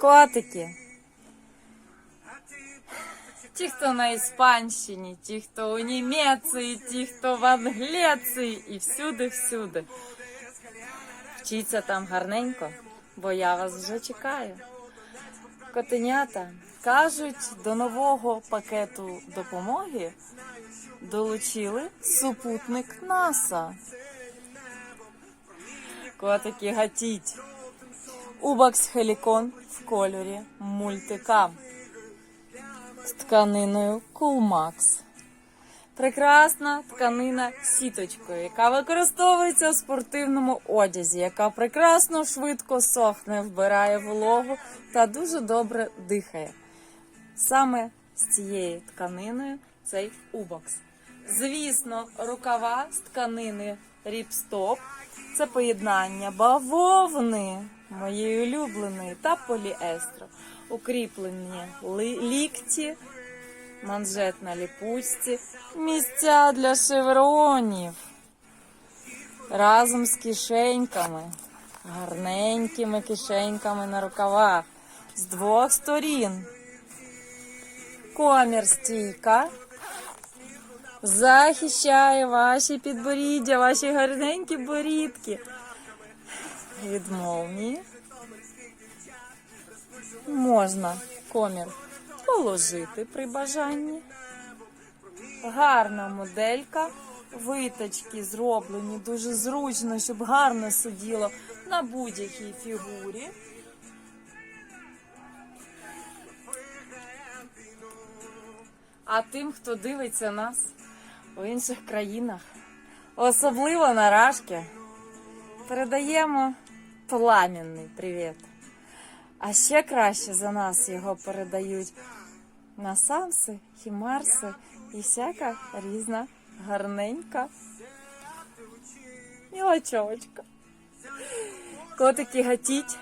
Котики. Ті, хто на Іспанщині, ті, хто у Німеції, ті, хто в Англії і всюди-всюди. Вчіться там гарненько, бо я вас вже чекаю. Котенята кажуть, до нового пакету допомоги долучили супутник НАСА. Котики гатіть. Убакс Хелікон в кольорі мультикам з тканиною Coolmax. Прекрасна тканина сіточкою, яка використовується в спортивному одязі, яка прекрасно швидко сохне, вбирає вологу та дуже добре дихає. Саме з цією тканиною цей убокс. Звісно, рукава з тканини ріпстоп це поєднання бавовни, моєї улюбленої, та поліестру. Укріплені лікті, манжет на ліпучці, місця для шевронів. Разом з кишеньками, гарненькими кишеньками на рукавах з двох сторін. Комір стійка захищає ваші підборіддя, ваші гарненькі борідки від молнії. Можна комір положити при бажанні. Гарна моделька. Виточки зроблені дуже зручно, щоб гарно сиділо на будь-якій фігурі. А тим, хто дивиться нас у інших країнах, особливо на Рашки, передаємо пламінний привіт. А ще краще за нас його передають на самси, хімарси і всяка різна гарненька мілочовочка. Котики гатіть,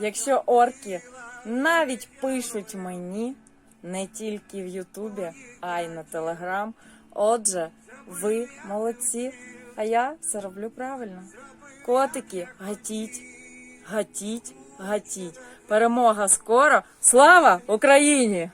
якщо орки навіть пишуть мені не тільки в Ютубі, а й на Телеграм. Отже, ви молодці, а я все роблю правильно. Котики, гатіть, гатіть, гатіть. Перемога скоро. Слава Україні!